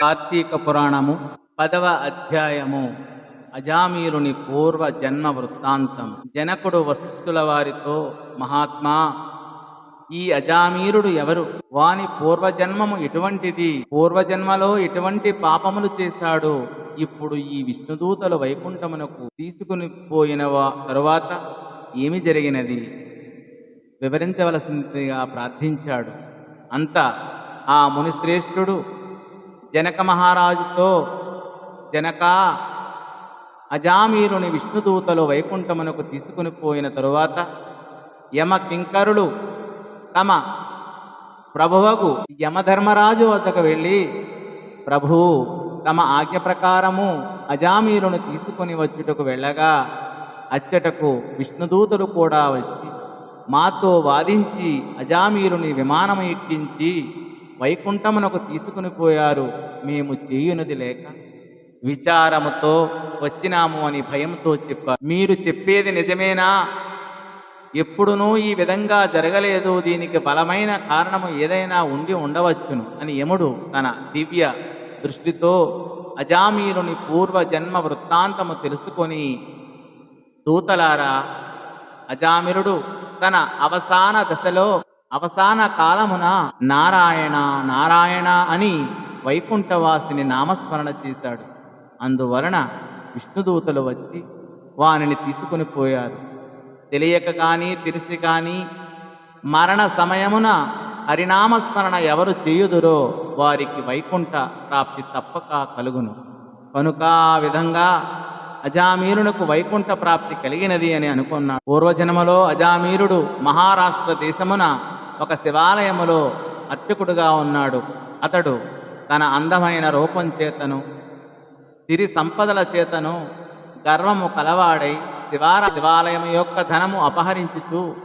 కార్తీక పురాణము పదవ అధ్యాయము. అజామీరుని పూర్వ జన్మ వృత్తాంతం. జనకుడు వశిష్ఠుల వారితో మహాత్మా ఈ అజామీరుడు ఎవరు? వాని పూర్వజన్మము ఎటువంటిది పూర్వజన్మలో ఎటువంటి పాపములు చేశాడు. ఇప్పుడు ఈ విష్ణుదూతలు వైకుంఠమునకు తీసుకుని పోయిన తరువాత ఏమి జరిగినది? వివరించవలసిందిగా ప్రార్థించాడు. అంత ఆ మునిశ్రేష్ఠుడు జనక మహారాజుతో జనక అజామీరుని విష్ణుదూతలు వైకుంఠమునకు తీసుకుని పోయిన తరువాత యమ కింకరులు తమ ప్రభువకు యమధర్మరాజు వద్దకు వెళ్ళి ప్రభు తమ ఆజ్ఞ ప్రకారము అజామీరును తీసుకొని వచ్చుటకు వెళ్ళగా అచ్చటకు విష్ణుదూతలు కూడా వచ్చి మాతో వాదించి అజామీరుని విమానము ఎక్కించి వైకుంఠమునకు తీసుకుని పోయారు. మేము చేయునది లేక విచారముతో వచ్చినాము అని భయంతో చెప్పారు. మీరు చెప్పేది నిజమేనా? ఎప్పుడునూ ఈ విధంగా జరగలేదు. దీనికి బలమైన కారణము ఏదైనా ఉండి ఉండవచ్చును అని యముడు తన దివ్య దృష్టితో అజామీరుని పూర్వ జన్మ వృత్తాంతము తెలుసుకొని దూతలారా అజామిరుడు తన అవసాన దశలో అవసాన కాలమున నారాయణ నారాయణ అని వైకుంఠవాసిని నామస్మరణ చేశాడు. అందువలన విష్ణుదూతలు వచ్చి వానిని తీసుకుని పోయారు. తెలియక కానీ తెలిసి కానీ మరణ సమయమున హరినామస్మరణ ఎవరు చేయుదురో వారికి వైకుంఠ ప్రాప్తి తప్పక కలుగును. కనుక ఆ విధంగా అజామీరునకు వైకుంఠ ప్రాప్తి కలిగినది అని అనుకున్నాడు. పూర్వజన్మలో అజామీరుడు మహారాష్ట్ర దేశమున ఒక శివాలయములో అర్చకుడుగా ఉన్నాడు. అతడు తన అందమైన రూపం చేతను సిరి సంపదల చేతను గర్వము కలవాడై శివార శివాలయం యొక్క ధనము అపహరించుచు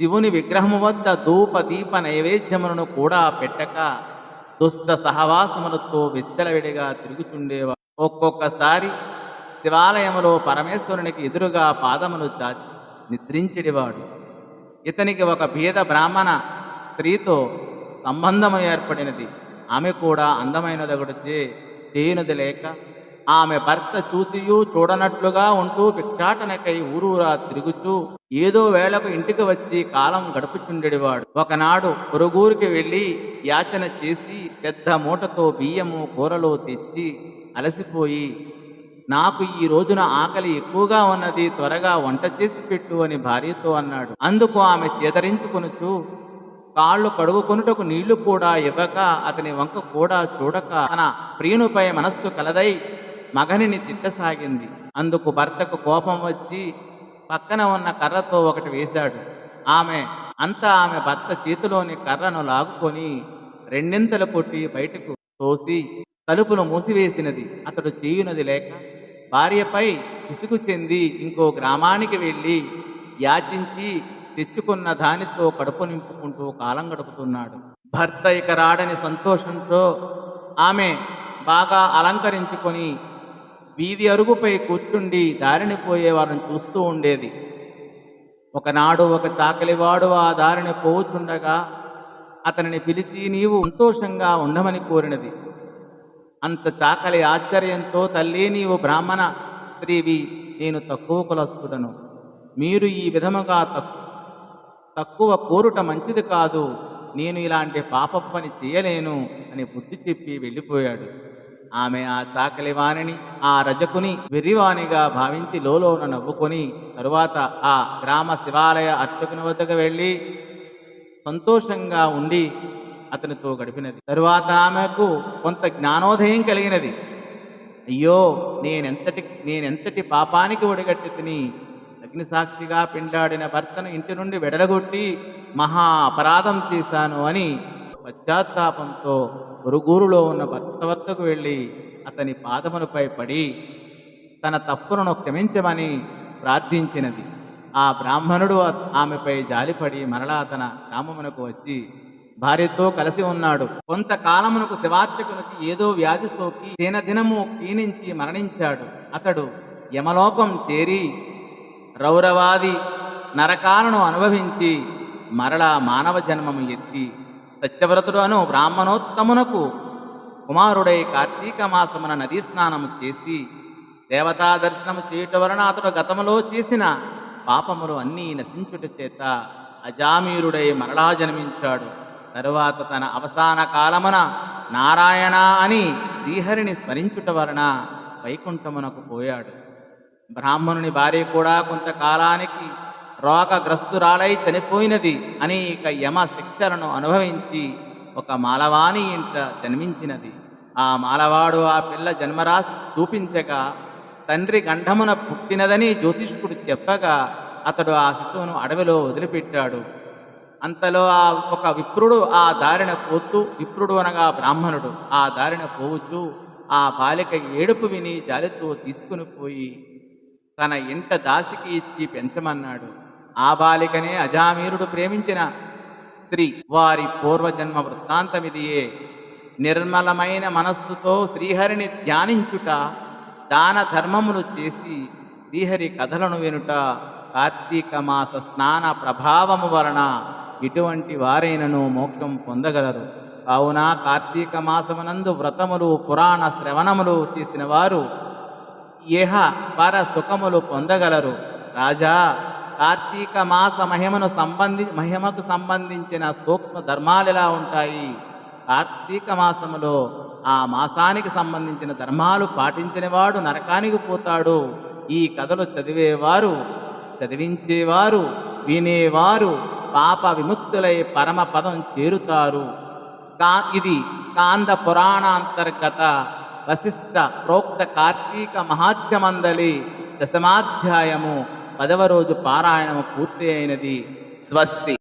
శివుని విగ్రహము వద్ద ధూప దీప నైవేద్యములను కూడా పెట్టక దుస్త సహవాసములతో విచ్చలవిడిగా తిరుగుచుండేవాడు. ఒక్కొక్కసారి శివాలయములో పరమేశ్వరునికి ఎదురుగా పాదములు దాచి నిద్రించిడివాడు ఇతనికి ఒక భేద బ్రాహ్మణ స్త్రీతో సంబంధము ఏర్పడినది. ఆమె కూడా అందమైనదొకటి చేయునది లేక ఆమె భర్త చూసియూ చూడనట్లుగా ఉంటూ భిక్షాటనకై ఊరూరా తిరుగుతూ ఏదో వేళకు ఇంటికి వచ్చి కాలం గడుపుచుండేవాడు. ఒకనాడు పొరుగురికి వెళ్ళి యాచన చేసి పెద్ద మూటతో బియ్యము కూరలు తెచ్చి అలసిపోయి నాకు ఈ రోజున ఆకలి ఎక్కువగా ఉన్నది త్వరగా వంట చేసి పెట్టు అని భార్యతో అన్నాడు. అందుకు ఆమె చేదరించుకొనుచు కాళ్ళు కడుగుకొనుటకు నీళ్ళు కూడా ఇవ్వక అతని వంక కూడా చూడక తన ప్రియునిపై మనస్సు కలదై మగనిని తిట్టసాగింది. అందుకు భర్తకు కోపం వచ్చి పక్కన ఉన్న కర్రతో ఒకటి వేశాడు. ఆమె అంతా ఆమె భర్త చేతిలోని కర్రను లాగుకొని రెండింతలు కొట్టి బయటకు తోసి తలుపును మూసివేసినది. అతడు చేయునది లేక భార్యపై విసుగు చెంది ఇంకో గ్రామానికి వెళ్ళి యాచించి తెచ్చుకున్న దానితో కడుపు నింపుకుంటూ కాలం గడుపుతున్నాడు. భర్త ఇక రాడని సంతోషంతో ఆమె బాగా అలంకరించుకొని వీధి అరుగుపై కూర్చుండి దారిని పోయే వారిని చూస్తూ ఉండేది. ఒకనాడు ఒక చాకలివాడు ఆ దారిని పోవుతుండగా అతనిని పిలిచి నీవు సంతోషంగా ఉండమని కోరినది. అంత చాకలి ఆశ్చర్యంతో తల్లి నీవు బ్రాహ్మణ స్త్రీవి నేను తక్కువ కులస్తుడను. మీరు ఈ విధముగా తక్కువ తక్కువ కోరుట మంచిది కాదు. నేను ఇలాంటి పాప పని చేయలేను అని బుద్ధి చెప్పి వెళ్ళిపోయాడు. ఆమె ఆ చాకలివాణిని ఆ రజకుని వెర్రివాణిగా భావించి లోలోన నవ్వుకొని తరువాత ఆ గ్రామ శివాలయ అర్చకుని వద్దకు వెళ్ళి సంతోషంగా ఉండి అతనితో గడిపినది. తరువాత ఆమెకు కొంత జ్ఞానోదయం కలిగినది. అయ్యో నేనెంతటి నేనెంతటి పాపానికి ఒడిగట్టి తిని అగ్నిసాక్షిగా పిండాడిన భర్తను ఇంటి నుండి వెడలగొట్టి మహా అపరాధం చేశాను అని పశ్చాత్తాపంతో పొరుగురులో ఉన్న భర్త వద్దకు వెళ్ళి అతని పాదములపై పడి తన తప్పులను క్షమించమని ప్రార్థించినది. ఆ బ్రాహ్మణుడు ఆమెపై జాలిపడి మరలా తన గ్రామమునకు వచ్చి భార్యతో కలిసి ఉన్నాడు. కొంతకాలమునకు శివార్చకునికి ఏదో వ్యాధి సోకి దినదినము క్షీణించి మరణించాడు. అతడు యమలోకం చేరి రౌరవాది నరకాలను అనుభవించి మరలా మానవ జన్మము ఎత్తి సత్యవ్రతుడు అను బ్రాహ్మణోత్తమునకు కుమారుడై కార్తీక మాసమున నదీ స్నానము చేసి దేవతా దర్శనము చేయుట వలన అతడు గతములో చేసిన పాపములు అన్నీ నశించుట చేత అజామీరుడై మరలా జన్మించాడు. తరువాత తన అవసాన కాలమున నారాయణ అని శ్రీహరిని స్మరించుట వలన వైకుంఠమునకు పోయాడు. బ్రాహ్మణుని భార్య కూడా కొంతకాలానికి రోగగ్రస్తురాలై చనిపోయినది అనేక యమ శిక్షలను అనుభవించి ఒక మాలవాణి ఇంట జన్మించినది. ఆ మాలవాడు ఆ పిల్ల జన్మరాశి చూపించగా తండ్రి గంధమున పుట్టినదని జ్యోతిష్కుడు చెప్పగా అతడు ఆ శిశువును అడవిలో వదిలిపెట్టాడు. అంతలో ఆ ఒక విప్రుడు ఆ దారిన పోతూ విప్రుడు అనగా బ్రాహ్మణుడు ఆ దారిన పోవచ్చు ఆ బాలిక ఏడుపు విని జాలితో తీసుకుని పోయి తన ఇంట దాసికి ఇచ్చి పెంచమన్నాడు. ఆ బాలికనే అజామీరుడు ప్రేమించిన స్త్రీ వారి పూర్వజన్మ వృత్తాంతమిదియే. నిర్మలమైన మనస్సుతో శ్రీహరిని ధ్యానించుట దాన ధర్మములు చేసి శ్రీహరి కథలను వినుట కార్తీక మాస స్నాన ప్రభావము వలన ఇటువంటి వారైనను మోక్షం పొందగలరు. కావున కార్తీక మాసమునందు వ్రతములు పురాణ శ్రవణములు చేసిన వారు ఇహ పర సుఖములు పొందగలరు. రాజా కార్తీక మాస మహిమను సంబంధి మహిమకు సంబంధించిన సూక్ష్మ ధర్మాలు ఎలా ఉంటాయి? కార్తీక మాసములో ఆ మాసానికి సంబంధించిన ధర్మాలు పాటించినవాడు నరకానికి పోతాడు. ఈ కథలు చదివేవారు చదివించేవారు వినేవారు పాప విముక్తులై పరమ పదం చేరుతారు. స్కా ఇది స్కాంద పురాణాంతర్గత వశిష్ట ప్రోక్త కార్తీక మహాత్మ్యమందలి దశమాధ్యాయము పదవ రోజు పారాయణము పూర్తి అయినది. స్వస్తి.